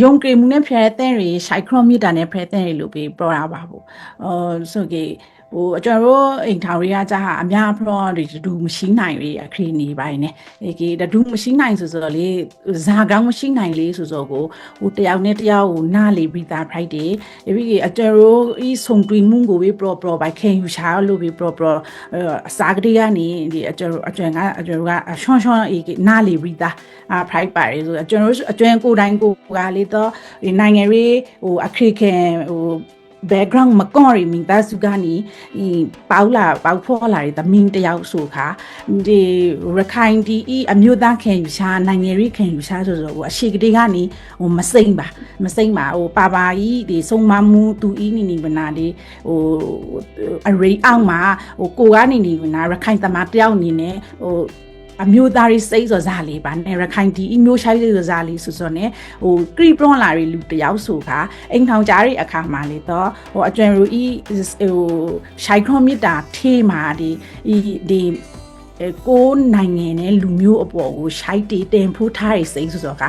ယုံကြည်မှုနဲ့ဖျက်တဲ့တွေရှိုက်ခရိုမီတာနဲ့ဖျက်တဲ့တွေလို့ပြီးပြောတာပါဘူးအော်ဆိုကေ ဟိုကျွန်တော်တို့အိမ်ထောင်တွေကကြာဟာအများဖရောတွေဒူမရှိနိုင်လေအခရီးနေပိုင်းနဲ့အေကေဒူမရှိနိုင်ဆိုဆိုတော့လေဇာကောင်းမရှိနိုင်လေဆိုဆိုကိုဟိုတယောက်နဲ့တယောက်ကိုနားလေပြီးသား pride တွေပြီးကေအကျွန်တော်တို့ဤဆုံတွင်မှုကိုပြီး pro pro ဘိုက်ခင်ယူရှာလို့ပြီး pro pro အစာကလေးကနေဒီအကျွန်တော်အကျွန်ကအကျွန်တော်ကရှွန်ရှွန်အေကေနားလေပြီးသားအာ pride ပါတယ်ဆိုအကျွန်တော်အကျွန်ကိုတိုင်းကိုကလေတော့နိုင်ငံရေးဟိုအခရီးခင်ဟို background မကောရီမင်သားစုကနေဤပေါလာပေါဖောလာတဲ့သမင်းတယောက်ဆိုခါဒီရခိုင်ဒီဤအမျိုးသားခင်ယူရှာနိုင်ငံရေးခင်ယူရှာဆိုဆိုဟိုအရှိကတိကနေဟိုမစိမ့်ပါမစိမ့်ပါဟိုပါပါဤဒီစုံမမှုသူဤနီနီဝနာဒီဟိုအရိအောင်မှာဟိုကိုကနေနီဝနာရခိုင်သမားတယောက်အနေနဲ့ဟို အမျိုးသားရေးစိတ်ဆိုစားလေးပါနဲ့ရခိုင်ဒီအမျိုးရှိုင်းလေးဆိုစားလေးဆိုဆိုနဲ့ဟိုကရီပရွန်လာရီလူတယောက်ဆိုခါအိမ်ထောင်ကြားရဲ့အခါမှာလေတော့ဟိုအကျွမ်းရူဤဟိုရှိုက်ခရိုမီတာထေးမှာဒီဒီ ကိုနိုင်ငံနဲ့လူမျိုးအပေါ်ကိုရှိုက်တေတင်ဖိုးထားရစိမ့်ဆိုတော့က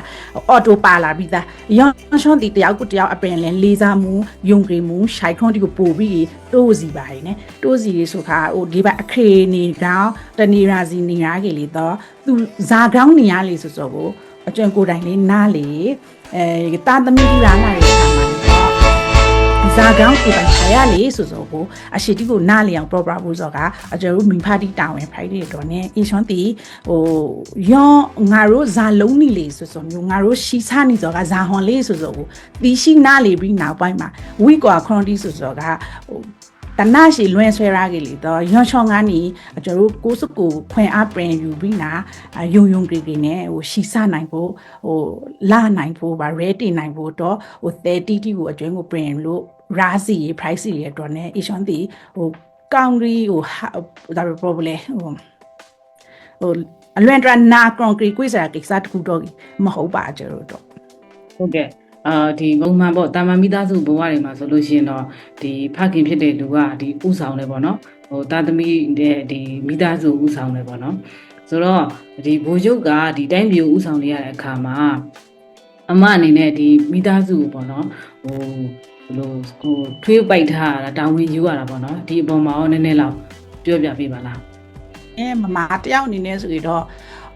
အော်တိုပါလာပြီးသားရောင်းရှွန်တီတယောက်ကိုတယောက်အပင်လဲလေးစားမှုယုံကြည်မှုရှိုက်ခွန်တီကိုပို့ပြီးတိုးစီပါရယ်တိုးစီရေဆိုခါဟိုဒီဘက်အခရေနေကောင်းတနေရာစီနေရကြီးလေတော့သူဇာကောင်းနေရလေဆိုဆိုကိုအကျွမ်းကိုယ်တိုင်လေးနားလေအဲတာသမီးကြီးလာလာတဲ့အခါမှာ ဇာကောင်းဒီပိုင်ခါရလေဆိုဆိုကိုအရှိတိကိုနားလျအောင် proper ဘူးဆိုကအကျတို့မင်းဖာတီတာဝန်ဖိုက်တွေတော့ ਨੇ အင်ရှွန်တီဟိုယောငါတို့ဇာလုံးနေလေဆိုဆိုမျိုးငါတို့ရှီဆာနေဆိုကဇာဟွန်လေးဆိုဆိုကိုတီရှိနားလေပြီးနောက်ပိုင်းမှာဝီကွာခရွန်တီဆိုဆိုကဟိုတနာရှိလွင်ဆွဲရကြီးလေတော့ရွှန်ချောင်းကနေကျွန်တော်တို့ကိုစကိုခွင်အားပြင်ယူပြီးနာယုံယုံကြည်ကြည်နဲ့ဟိုရှီဆနိုင်ဖို့ဟိုလာနိုင်ဖို့ဗာရဲတင်နိုင်ဖို့တော့ဟို30တီကိုအကျွင်းကိုပြင်လို့ ရာစီ price တွေအတွက် ਨੇ အရှင်တီဟိုကောင်ရီဟိုဒါပဲ problem ဟိုဟိုအလွန်တရာနာကွန်ကရစ်ကွေးစားကိစ္စတခုတော့မဟုတ်ပါကြတော့တော့ဟုတ်ကဲ့အာဒီပုံမှန်ပေါ့တာမန်မိသားစုဘဝတွေမှာဆိုလို့ရှိရင်တော့ဒီဖခင်ဖြစ်တဲ့လူကဒီဥဆောင်တယ်ပေါ့နော်ဟိုတာသမီတဲ့ဒီမိသားစုဥဆောင်တယ်ပေါ့နော်ဆိုတော့ဒီဘိုလ်ချုပ်ကဒီတိုင်းပြည်ဥဆောင်နေရတဲ့အခါမှာအမအနေနဲ့ဒီမိသားစုပေါ့နော်ဟိုဘ လို့ဟိုထွေးပိုက်ထားတာတာဝန်ယူရတာပေါ့နော်ဒီအပေါ်မှာရောနည်းနည်းလောက်ပြောပြပေးပါလားအဲမမတယောက်အနေနဲ့ဆိုရင်တော့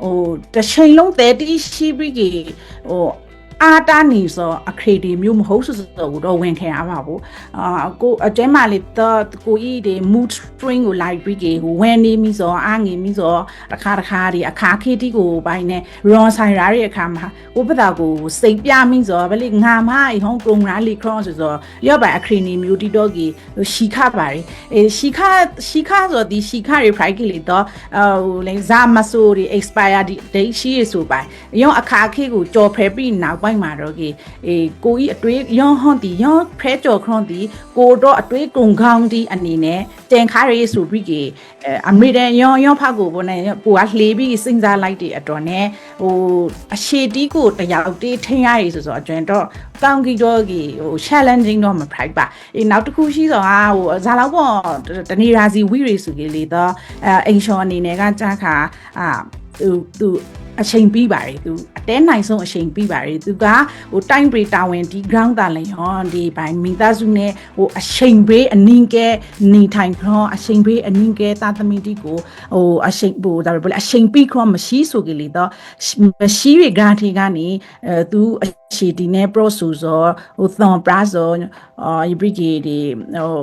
ဟိုတစ်ချိန်လုံး30ရှိပြီးကြီးဟို အာတာနေဆိုအခရီဒီမျိုးမဟုတ်ဆိုဆိုတော့ဝင်ခံရပါဘူးအာကိုအတဲမလေးတော့ကိုကြီးဒီ mood string ကိုလိုက်ပြီးကြီးဟိုဝင်နေပြီဆိုအာငေပြီဆိုတခါတခါဒီအခါခေတီကိုဘိုင်းနေ ron ဆိုင်ရာရဲ့အခါမှာကိုပတာကိုစိတ်ပြမိဆိုဗလေငါမအဟောင်း chrome ရာလီ cross ဆိုဆိုရော့ပါအခရီနေမျိုးတီတော့ကြီးရှီခပါတယ်အဲရှီခရှီခဆိုဒီရှီခတွေ fry ကြီးလေတော့ဟိုလေဇာမဆိုဒီ expire date ရှိရဆိုပိုင်ရောအခါခေကိုကြော်ဖဲပြီးနောက်ပိုင်းမှာတော့ကေအေကိုကြီးအတွေးရောဟွန်တီရောဖဲကြော်ခရွန်တီကိုတော့အတွေးကုံခေါင်းတီအနေနဲ့တင်ခါရေးဆိုပြီးကေအမေရိကန်ရောရောဖတ်ကိုပေါ်နေကိုကလှေပြီးစဉ်းစားလိုက်တဲ့အတွက်နဲ့ဟိုအရှိတီးကိုတယောက်တေးထင်းရည်ဆိုဆိုအကျွန်းတော့ကောင်းကြီးတော့ကြီးဟို challenging တော့မဖိုက်ပါအေးနောက်တစ်ခုရှိဆိုဟာဟိုဇာလောက်ပေါ့တနေရာစီဝီရီစုကြီးလေတော့အဲအိမ်ရှော်အနေနဲ့ကကြာခါအာသူသူ အချိန်ပြီးပါတယ်သူအတဲနိုင်ဆုံးအချိန်ပြီးပါတယ်သူကဟိုတိုင်းပရီတာဝန်ဒီ ground တာလည်းဟောဒီဘိုင်မိသားစုနဲ့ဟိုအချိန်ပေးအနင်းကဲနေထိုင်ခေါအချိန်ပေးအနင်းကဲတာသမီတီကိုဟိုအချိန်ဟိုဒါပဲအချိန်ပြီးခေါမရှိဆိုကြလေတော့မရှိရဂါတီကနေအဲသူအရှိတီနဲ့ pro ဆိုဆိုဟိုသွန်ပရာဆိုအာယဘရီဂီဒီဟို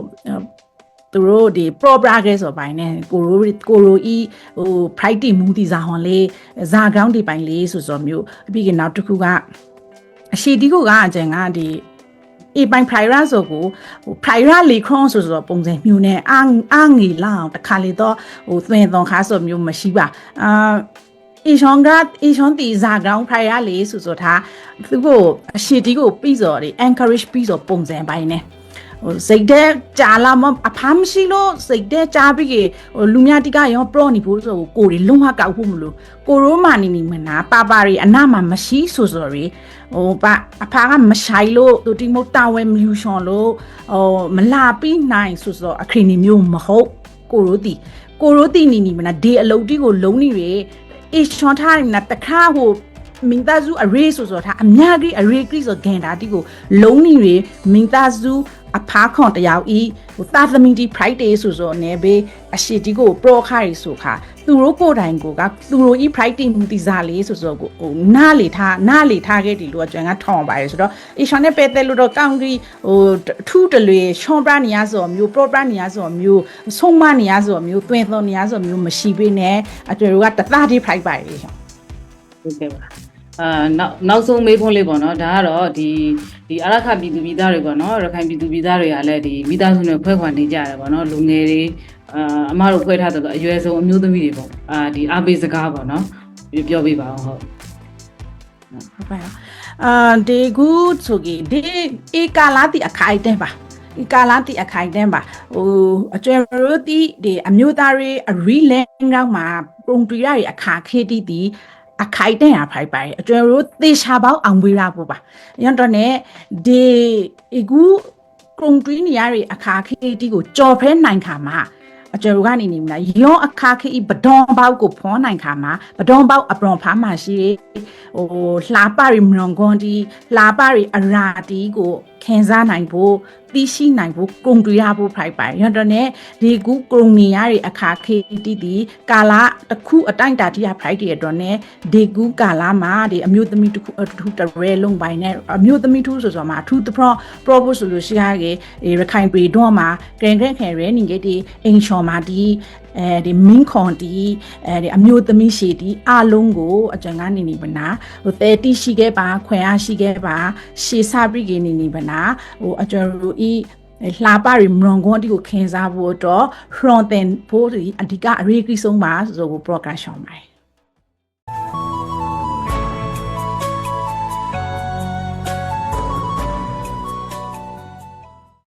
သူတို့ဒီ pro progress ဆိုပိုင်းနဲ့ကိုရိုကိုရိုဤဟို friday မူတီဇာဟွန်လေးဇာကောင်းဒီပိုင်းလေးဆိုဆိုမျိုးပြီးကနောက်တစ်ခုကအရှိတီကိုကအကျန်ကဒီအေပိုင် prior ဆိုကိုဟို prior လေခရွန်ဆိုဆိုပုံစံမျိုးနဲ့အာအာငီလောင်တခါလေတော့ဟိုသွင်းသွန်ခါဆိုမျိုးမရှိပါအာအီရှွန်ကအီရှွန်တီဇာကောင် prior လေဆိုဆိုထားသူကိုအရှိတီကိုပြီးစော်ဒီ encourage ပြီးစော်ပုံစံပိုင်းနဲ့ ဟိုစိတ်တဲ့ကြာလာမအဖမ်းမရှိလို့စိတ်တဲ့ကြာပြီးဟိုလူများတိကရော pro နေဖို့ဆိုကိုတွေလုံးဝကောက်ဖို့မလို့ကိုရိုးမာနေနေမနာပါပါရီအနာမှာမရှိဆိုဆိုရီဟိုပါအဖားကမဆိုင်လို့သူတိမတာဝဲမြူရှွန်လို့ဟိုမလာပြီးနိုင်ဆိုဆိုအခရီနေမျိုးမဟုတ်ကိုရိုးတီကိုရိုးတီနေနေမနာဒေအလုတ်တီကိုလုံးနေရအေရှွန်ထားနေတခါဟိုမိသားစုအရေးဆိုဆိုတာအများကြီးအရေးကြီးဆိုဂန်တာတီကိုလုံးနေရမိသားစု အဖားခွန်တယောက်ဤဟိုသာသမီတီ Friday ဆိုဆိုနေဘေးအရှိတီကို pro ခိုင်ဆိုခါသူတို့ကိုယ်တိုင်ကိုကသူတို့ဤ Friday မူတီစားလေးဆိုဆိုကိုဟိုနားလေထားနားလေထားခဲ့ဒီလိုအကျွမ်းကထောင်ပါတယ်ဆိုတော့အရှောင်းနဲ့ပဲတဲ့လို့တော့ကောင်းကြီးဟိုထူးတလွေရှွန်ပရနီယာဆိုမျိုး pro ပရနီယာဆိုမျိုးဆုံးမနီယာဆိုမျိုးတွင်သွန်နီယာဆိုမျိုးမရှိပေးနဲ့အကျွမ်းကတသားတီ Friday ပါတယ်ရှောင်းဟုတ်ကဲ့ပါ အာနောက်နောက်ဆုံးမေးခွန်းလေးပေါ့နော်ဒါကတော့ဒီဒီအရခပြည်သူပြည်သားတွေပေါ့နော်ရခိုင်ပြည်သူပြည်သားတွေကလည်းဒီမိသားစုနဲ့ဖွဲ့ခွာနေကြရတယ်ပေါ့နော်လူငယ်တွေအာအမတို့ဖွဲ့ထားတဲ့အရွယ်ဆုံးအမျိုးသမီးတွေပေါ့အာဒီအားပေးစကားပေါ့နော်ပြောပြောပြပါအောင်ဟုတ်ဟုတ်ပါလားအာဒီကူဆိုကြီးဒီဧကာလာတိအခိုင်တဲ့ပါဧကာလာတိအခိုင်တဲ့ပါဟိုအကျွဲရိုတိဒီအမျိုးသားတွေအရီလန်ကောင်းမှာပုံတူရရဲ့အခါခေတိတီ အခိုင်တဲ့ရဖိုက်ပါအကျွဲရိုသေချာပေါင်းအောင်ဝေးရဖို့ပါရန်တော့ ਨੇ ဒီအကူကုံတွင်းနေရတဲ့အခါခေတိကိုကြော်ဖဲနိုင်ခါမှာအကျယ်ကနေနေမလားယောအခါခိဘဒွန်ဘောက်ကိုဖောနိုင်ခါမှာဘဒွန်ဘောက်အပရွန်ဖာမှာရှိတယ်ဟိုလှပရီမလွန်ကွန်ဒီလှပရီအရာတီကိုခင်စားနိုင်ဖို့ သိရှိနိုင်ဖို့ကုံတွေ့ရဖို့ဖိုက်ပါရတော့ ਨੇ ဒီကူကုံနေရတဲ့အခါခိတီတီကာလာတစ်ခုအတိုင်းတာတိရဖိုက်တဲ့တော့ ਨੇ ဒီကူကာလာမှာဒီအမျိုးသမီးတစ်ခုအထူးတရဲလုံးပိုင်းနဲ့အမျိုးသမီးထူးဆိုဆိုမှာအထူးတပရော propose ဆိုလို့ရှိရကေရခိုင်ပြည်တော့မှာဂရန်ဂရန်ခဲရဲနေကြတဲ့အိမ်ချော်မှာဒီအဲဒီမင်းခွန်တီအဲဒီအမျိုးသမီးရှည်တီအလုံးကိုအကြံကနေနေပနာဟိုတဲတီရှိခဲ့ပါခွင်အားရှိခဲ့ပါရှေစာပရိကေနေနေပနာဟိုအကြံရူဤလှပရီမရွန်ကွန်တီကိုခင်းစားဖို့တော့ front end ဖို့ဒီအဓိကအရေးကြီးဆုံးပါဆိုကို program ရှောင်းပါတယ်